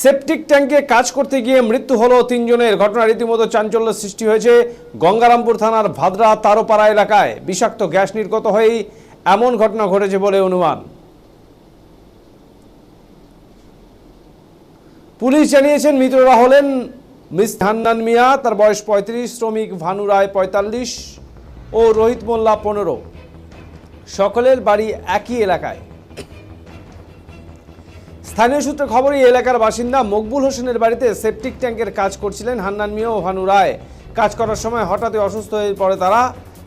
Septic ট্যাঙ্কে কাজ করতে গিয়ে মৃত্যু হলো তিনজনের। ঘটনা রীতিমতো চাঞ্চল্য সৃষ্টি হয়েছে গঙ্গারামপুর থানার ভাদ্রা তারোপাড়া এলাকায়। বিষাক্ত গ্যাস নির্গত হয়েই এমন ঘটনা ঘটেছে বলে অনুমান। পুলিশ জানিয়েছেন মৃতরা হলেন মিস হান্নান মিয়া, তার বয়স পঁয়ত্রিশ, শ্রমিক ভানু রায় পঁয়তাল্লিশ ও রোহিত মোল্লা পনেরো। সকলের বাড়ি একই এলাকায়। স্থানীয় সূত্রে খবর, এই এলাকার বাসিন্দা মকবুল হোসেনের বাড়িতে সেপটিক ট্যাঙ্কের কাজ করছিলেন হান্নান মিয়া ও ভানু রায়। কাজ করার সময় হঠাৎই অসুস্থ হয়ে পড়ে তারা।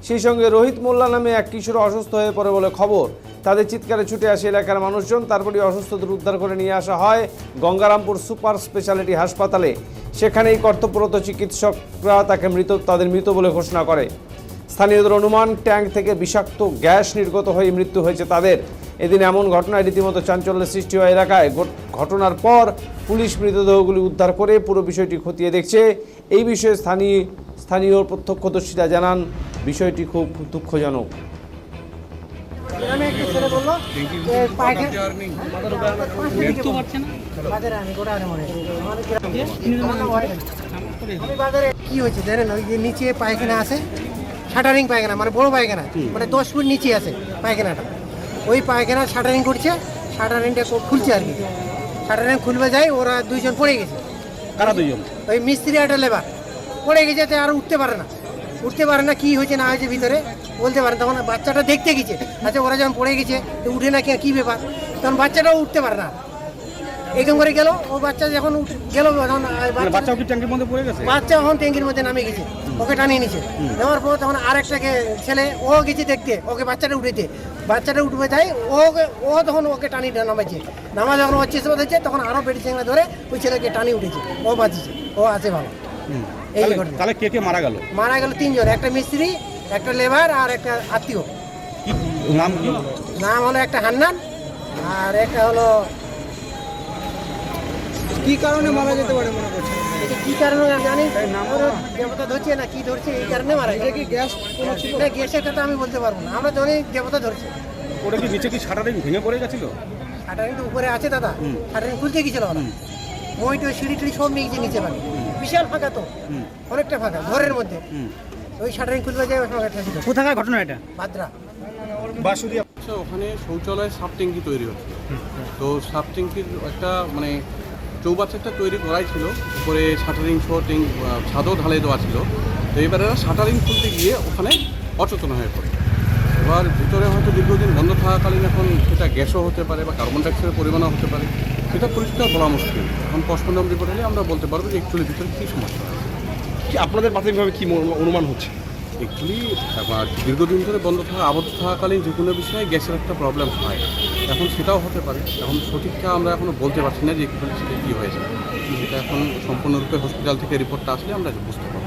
সেই সঙ্গে রোহিত মোল্লা নামে এক কিশোর অসুস্থ হয়ে পড়ে বলে খবর। তাদের চিৎকারে ছুটে আসে এলাকার মানুষজন তারপরে অসুস্থদের উদ্ধার করে নিয়ে আসা হয় গঙ্গারামপুর সুপার স্পেশালিটি হাসপাতালে। সেখানেই কর্তব্যরত চিকিৎসকরা তাকে মৃত, তাদের মৃত বলে ঘোষণা করে। স্থানীয়দের অনুমান, ট্যাঙ্ক থেকে বিষাক্ত গ্যাস নির্গত হয়ে মৃত্যু হয়েছে তাদের। এদিন এমন ঘটনায় রীতিমতো চাঞ্চল্যের সৃষ্টি হয় এলাকায়। ঘটনার পর পুলিশ মৃতদেহগুলি উদ্ধার করে পুরো বিষয়টি খতিয়ে দেখছে। এই বিষয়ে স্থানীয় স্থানীয় প্রত্যক্ষদর্শীরা জানান, বিষয়টি খুব দুঃখজনক। কি হয়েছে ওই যে নিচে পায়খানা আছে, শাটারিং পায়খানা মানে বড় পায়খানা মানে দশ ফুট নিচে আছে পায়খানাটা। ওই পায়খানা শাটারিং করছে শাটারিংটা খুলছে আর কি। শাটারিং খুলবে যায় ওরা দুইজন পড়ে গেছে। কারা দুইজন? ওই মিস্ত্রি একটা লেবার। পড়ে গেছে তো আর উঠতে পারে না। উঠতে পারে না কি হয়েছে না হয়েছে ভিতরে বলতে পারে না। তখন বাচ্চাটা দেখতে গেছে। আচ্ছা ওরা যখন পড়ে গেছে তো উঠে না কি কি ব্যাপার? তখন বাচ্চাটাও উঠতে পারে না। এরকম করে গেল ও বাচ্চা যখন গেল তখন মানে বাচ্চা- কি ট্যাঙ্কের মধ্যে পড়ে গেছে? বাচ্চা এখন ট্যাঙ্কির মধ্যে নামে গেছে ওকে টানিয়ে নিছে। নেওয়ার পর তখন আরেকটাকে ছেলে ও গেছে দেখতে ওকে বাচ্চাটা উঠেছে বাচ্চাটা উঠবে যায় ওকে ও তখন ওকে টানি নামাইছে। নামা যখন চেষ্টা হচ্ছে তখন আরও পেটি চেঙ্গা ধরে ওই ছেলেকে টানি উঠেছে ও বাঁচিছে ও আছে ভালো। এই ঘটনা। তাহলে কে কে মারা গেল? মারা গেল তিনজন একটা মিস্ত্রি একটা লেবার আর একটা আত্মীয়। নাম নাম হলো একটা হান্নান আর একটা হলো কি কারণে মারা যেতে পারে মনে করছেন? এটা কি কারণে জানি? দেবতা ধরছে না কি ধরছে এই কারণে মারা গেছে। কি গ্যাস না গ্যাসের কথা আমি বলতে পারব না। আমরা জানি দেবতা ধরছে। ওটা কি নিচে কি শাটারিং ভেঙে পড়ে গেছিল? শাটারিং তো উপরে আছে দাদা। হুম। শাটারিং খুলতে গেছিল ওরা। মই তো সিঁড়ি টিড়ি সব নিয়ে নিচে মানে বিশাল ফাঁকা তো। হুম। অনেকটা ফাঁকা ঘরের মধ্যে। হুম। ওই শাটারিং খুলবে যায় কোথাকার ঘটনা এটা? ভাদ্রা বাসুদি আচ্ছা ওখানে সাব ট্যাঙ্কি তৈরি হচ্ছে। তো সাব ট্যাঙ্কির একটা মানে চৌবাচ্চা একটা তৈরি করাই ছিল। উপরে শাটারিং সহ ট্যাঙ্ক ছাদও ঢালাই দেওয়া ছিল। তো এবারে এরা শাটারিং খুলতে গিয়ে ওখানে অচেতন হয়ে পড়ে। এবার ভিতরে হয়তো দীর্ঘদিন বন্ধ থাকাকালীন এখন সেটা গ্যাসও হতে পারে বা কার্বন ডাইঅক্সাইডের পরিমাণও হতে পারে। সেটা পরিষ্কার বলা মুশকিল। এখন পোস্টমর্টম রিপোর্ট হলে আমরা বলতে পারব যে অ্যাকচুয়ালি ভিতরে কী সমস্যা কি আপনাদের প্রাথমিকভাবে কী অনুমান হচ্ছে? অ্যাকচুয়ালি দীর্ঘদিন ধরে বন্ধ থাকা আবদ্ধ থাকাকালীন যে কোনো বিষয়ে গ্যাসের একটা প্রবলেম হয়। এখন সেটাও হতে পারে। এখন সঠিকটা আমরা এখনও বলতে পারছি না যে কী হয়েছে। এখন সম্পূর্ণরূপে হসপিটাল থেকে রিপোর্টটা আসলে আমরা বুঝতে পারব।